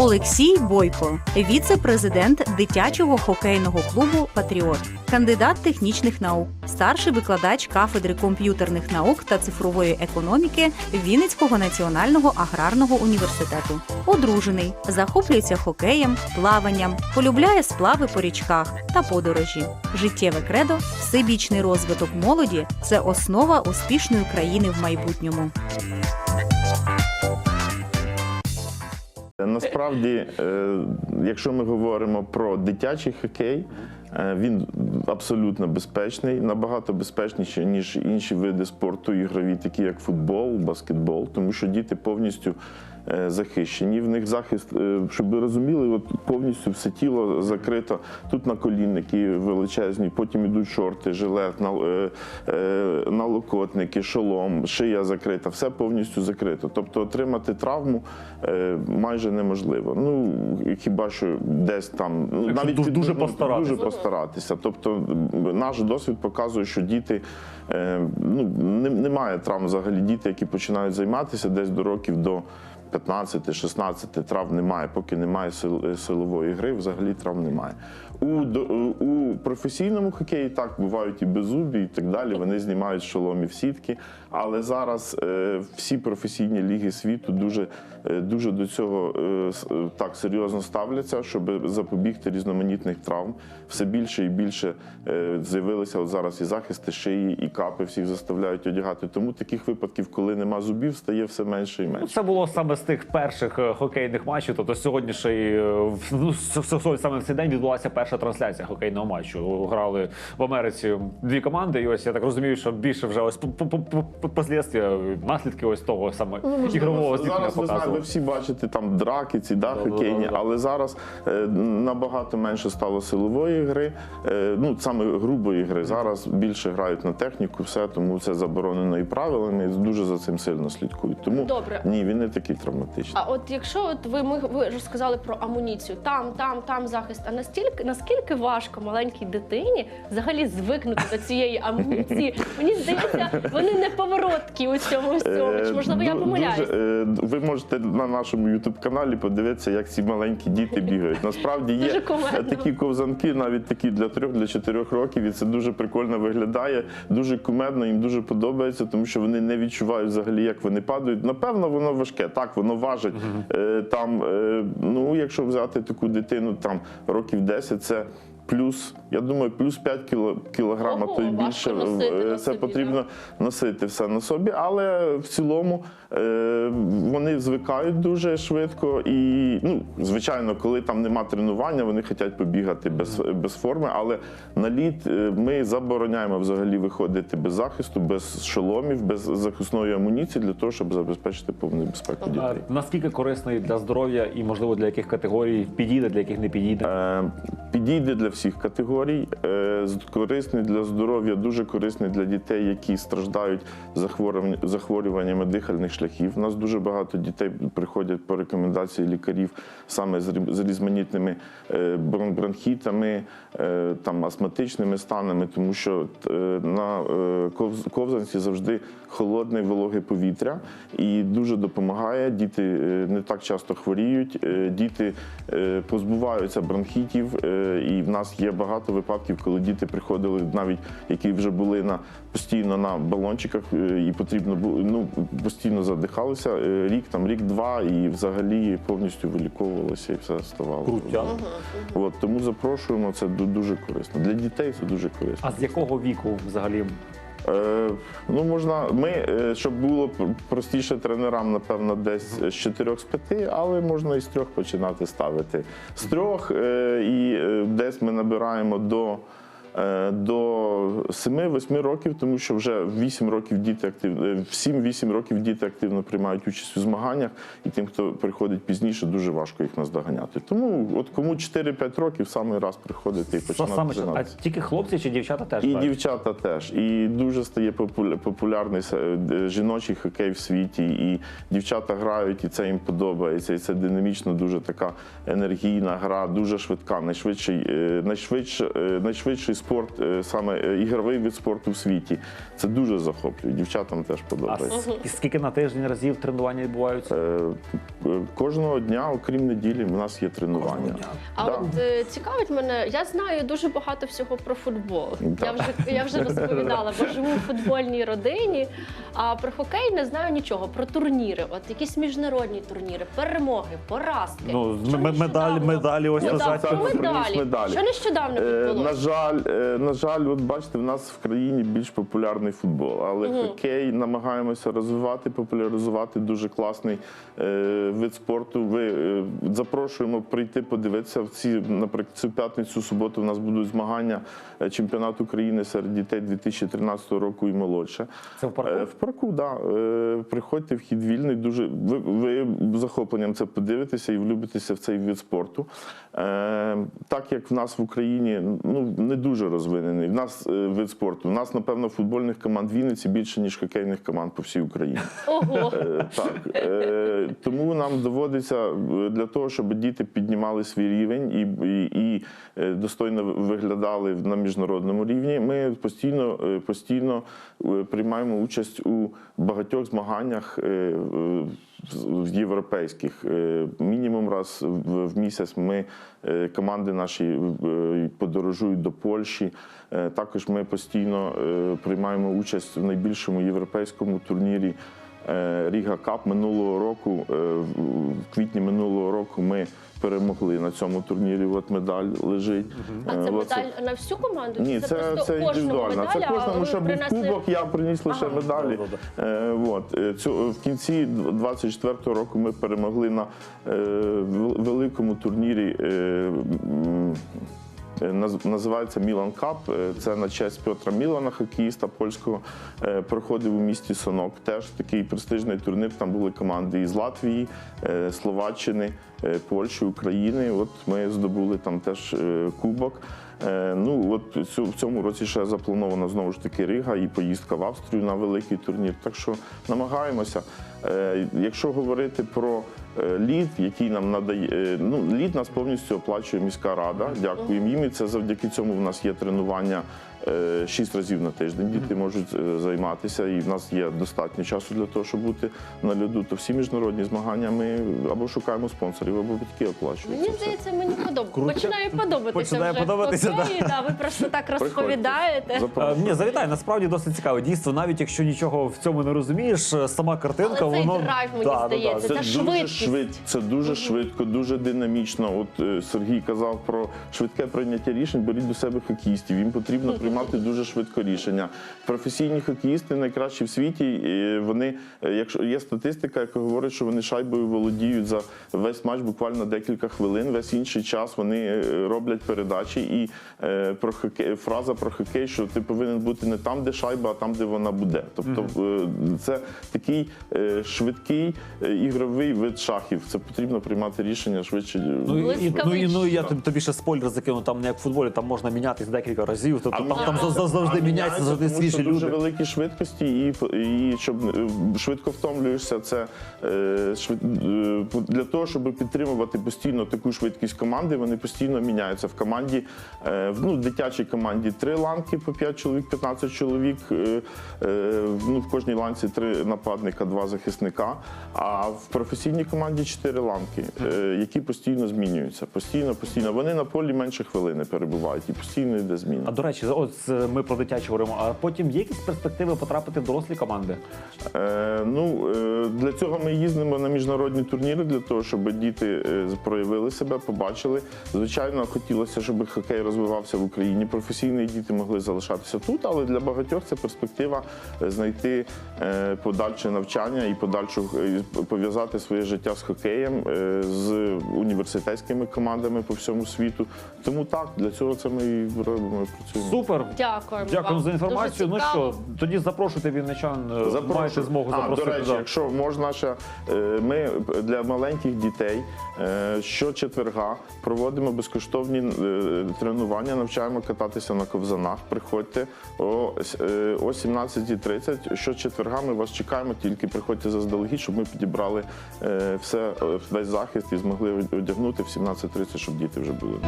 Олексій Бойко, віце-президент дитячого хокейного клубу Патріот, кандидат технічних наук, старший викладач кафедри комп'ютерних наук та цифрової економіки Вінницького національного аграрного університету. Одружений, захоплюється хокеєм, плаванням, полюбляє сплави по річках та подорожі. Життєве кредо, всебічний розвиток молоді це основа успішної країни в майбутньому. Насправді, е, якщо ми говоримо про дитячий хокей, е, він абсолютно безпечний, набагато безпечніший, ніж інші види спорту ігрові, такі як футбол, баскетбол, тому що діти повністю захищені. В них захист, е, щоб ви розуміли, от повністю все тіло закрито. Тут наколінники величезні, потім йдуть шорти, жилет, е, е, налокотники, шолом, шия закрита, все повністю закрито. Тобто отримати травму е, майже неможливо. Ну хіба що десь там ну, навіть дуже- під- дуже ну, постаратися. Дуже постаратися. Тобто наш досвід показує, що діти е, ну, немає травм взагалі. Діти, які починають займатися десь до років до 15-16 травм немає, поки немає силової гри, взагалі травм немає. У, до- у професійному хокеї так бувають і беззубі, і так далі. Вони знімають шоломів сітки. Але зараз е, всі професійні ліги світу дуже, е, дуже до цього е, е, так серйозно ставляться, щоб запобігти різноманітних травм. Все більше і більше е, з'явилися зараз і захисти шиї, і капи всіх заставляють одягати. Тому таких випадків, коли нема зубів, стає все менше і Ну, менше. Це було саме з тих перших е, хокейних матчів. Тобто сьогодні ще й е, ну, саме в цей день відбулася перша трансляція хокейного матчу. Грали в Америці дві команди. І ось я так розумію, що більше вже ось по- наслідки ось того саме ігрового зіткнення Ну, зараз ви всі бачите там драки, ці да, Да-да-да-да. хокейні, але зараз е, набагато менше стало силової гри, е, ну саме грубої гри. Зараз більше грають на техніку, все тому це заборонено і правилами. і Дуже за цим сильно слідкують. Тому Добре. ні, він не такий травматичний. А от якщо от ви ми ви розказали про амуніцію, там, там, там захист. А настільки наскільки важко маленькій дитині взагалі звикнути до цієї амуніції? Мені здається, вони неповороткі у цьому всьому. Чи можливо я Е, помиляюсь? дуже, е, ви можете на нашому ютуб каналі подивитися, як ці маленькі діти бігають. Насправді є такі ковзанки, навіть такі для трьох, для чотирьох років, і це дуже прикольно виглядає, дуже кумедно, їм дуже подобається, тому що вони не відчувають взагалі, як вони падають. Напевно, воно важке. Так, воно важить. Е, Там, е, ну, якщо взяти таку дитину, там років 10, це. Плюс, я думаю, плюс 5 кіло, кілограма, Ого, то й важко більше носити е, на це собі, потрібно носити все на собі, але в цілому е, вони звикають дуже швидко. І, ну, звичайно, коли там нема тренування, вони хочуть побігати без, без форми. Але на лід е, ми забороняємо взагалі виходити без захисту, без шоломів, без захисної амуніції для того, щоб забезпечити повну безпеку А дітей. наскільки корисний для здоров'я і можливо для яких категорій підійде, для яких не підійде? Е, Підійде для всіх категорій, е, корисний для здоров'я, дуже корисний для дітей, які страждають захворюваннями дихальних шляхів. У нас дуже багато дітей приходять по рекомендації лікарів саме з рі- різноманітними е, бронхітами, е, там астматичними станами, тому що на ковзанці завжди холодне вологе повітря і дуже допомагає. Діти не так часто хворіють, діти позбуваються бронхітів. І в нас є багато випадків, коли діти приходили, навіть які вже були на постійно на балончиках, е, і потрібно було ну постійно задихалися. е, Рік там, рік-два, і взагалі повністю виліковувалося і все ставало. Крутя. От тому запрошуємо. Це ду- дуже корисно. Для дітей це дуже корисно. А з якого віку взагалі? Е, ну, можна, ми, е, щоб було простіше тренерам, напевно, десь з 4 з 5, але можна і з трьох починати ставити. З трьох е, і десь ми набираємо до. Е, До 7-8 років, тому що вже в 8 років діти активно в 7-8 років діти активно приймають участь у змаганнях, і тим, хто приходить пізніше, дуже важко їх наздоганяти. Тому от кому 4-5 років саме раз приходити і починати Саме а тільки хлопці чи дівчата теж І грають? дівчата теж. І дуже стає популя- популярний е, е, жіночий хокей в світі. І дівчата грають, і це їм подобається. І це динамічно дуже така енергійна гра, дуже швидка, найшвидший, е, найшвидше, е, найшвидший спорт спорт, е, саме е, ігровий вид спорту в світі. Це дуже захоплює. Дівчатам теж подобається. с- скільки на тиждень разів тренування відбуваються? Е, Кожного дня, окрім неділі, в нас є тренування. А Да. от цікавить мене, я знаю дуже багато всього про футбол. Да. Я вже я вже розповідала, бо живу в футбольній родині. А про хокей не знаю нічого. Про турніри, от якісь міжнародні турніри, перемоги, поразки. Ну, медалі- медалі ось Ну, Приніс медалі. медалі. Що нещодавно Е, На жаль, на жаль, от бачите, в нас в країні більш популярний футбол, але хокей намагаємося розвивати, популяризувати дуже класний е, вид спорту. Ви е, запрошуємо прийти подивитися в ці, наприклад, цю п'ятницю, суботу. У нас будуть змагання е, чемпіонату України серед дітей 2013 року і молодше. Це в парку? Е, В парку, да. Е, Приходьте, вхід вільний. Дуже ви, ви захопленням це подивитеся і влюбитеся в цей вид спорту. Е, Так як в нас в Україні ну не дуже розвинений. В нас е, вид спорту. У нас, напевно, футбольних команд в Вінниці більше ніж хокейних команд по всій Україні. Ого. Е, Так Е, тому нам доводиться для того, щоб діти піднімали свій рівень і, і, і достойно виглядали на міжнародному рівні. Ми постійно, постійно приймаємо участь у багатьох змаганнях. Європейських Е, мінімум раз в, місяць ми е, команди наші е, подорожують до Польщі. Також ми постійно приймаємо участь в найбільшому європейському турнірі Ріга Кап минулого року. е, в- квітні минулого року ми перемогли на цьому турнірі. От медаль лежить. А Е, це медаль на всю команду? ні, це, просто це кожному індивідуально. медаль, Це кожному ще був кубок, я приніс лише Ага. медалі. Е, от. Е, Цю, в кінці 24-го року ми перемогли на е, великому турнірі. Е, Називається Мілан Кап. Е, Це на честь Петра Мілана, хокеїста польського. Е, Проходив у місті Сонок. Теж такий престижний турнір. Там були команди із Латвії, Словаччини, Польщі, України. От ми здобули там теж кубок. Ну от в цьому році ще запланована знову ж таки Рига і поїздка в Австрію на великий турнір. Так що намагаємося. Якщо говорити про лід, який нам надає, е, ну лід нас повністю оплачує міська рада. Дякуємо їм. І це завдяки цьому в нас є тренування. е, Шість разів на тиждень діти можуть е, займатися, і в нас є достатньо часу для того, щоб бути на льоду. То всі міжнародні змагання ми або шукаємо спонсорів, або батьки оплачують. Мені здається, мені подобається. Починає подобатися. Починає вже подобатися, хокей, да. Ви просто так розповідаєте. Е, Запрошую. Ні, завітай, насправді досить цікаво. Дійсно, навіть якщо нічого в цьому не розумієш, е, сама картинка, Але цей воно драйв, мені Да, да, да. Це, Це дуже швидко, це дуже швидко, дуже динамічно. От е, Сергій казав про швидке прийняття рішень. Беріть до себе хокеїстів. Їм потрібно приймати дуже швидко рішення. Професійні хокеїсти найкращі в світі. і Вони, е, якщо є статистика, яка говорить, що вони шайбою володіють за весь матч буквально декілька хвилин. Весь інший час вони е, роблять передачі. І е, про хокей, фраза про хокей, що ти повинен бути не там, де шайба, а там, де вона буде. Тобто е, це такий е, швидкий е, ігровий вид шахів. Це потрібно приймати рішення швидше. Ну, і, і- ну, і, ну я тобі, тобі ще спойлер закину, там не як в футболі, там можна мінятись декілька разів. Тобто там, А там за- завжди міняється, завжди тому свіжі що дуже великі швидкості, і, і щоб е, швидко втомлюєшся, це е, швид, е, для того, щоб підтримувати постійно таку швидкість команди, вони постійно міняються в команді. е, в ну, дитячій команді три ланки по 5 чоловік, 15 чоловік. е, е, ну, в кожній ланці три нападника, два захисника. А в професійній команді чотири ланки, е, які постійно змінюються. Постійно, постійно. Вони на полі менше хвилини перебувають і постійно йде зміна. А до речі, от е, ми про дитячі говоримо. А потім є якісь перспективи потрапити в дорослі команди? Е, ну, е, для цього ми їздимо на міжнародні турніри, для того, щоб діти е, проявили себе, побачили. Звичайно, хотілося, щоб хокей розвивався в Україні. Професійні діти могли залишатися тут, але для багатьох це перспектива знайти подальше навчання і подальшу пов'язати своє життя з хокеєм, е, з університетськими командами по всьому світу. Тому так, для цього це ми і робимо і працюємо. Супер. Дякуємо. Дякуємо за інформацію. Ну що, тоді запрошуйте вінничан. е, Запрошую. Маєте змогу а, запросити. До речі, якщо можна ще, е, ми для маленьких дітей щочетверга проводимо безкоштовні тренування, навчаємо кататися на ковзанах. Приходьте о, с- е, о 17.30. Щочетверга ми вас чекаємо, тільки приходьте заздалегідь, щоб ми підібрали все, е, весь захист і змогли одягнути в 17.30, щоб діти вже були.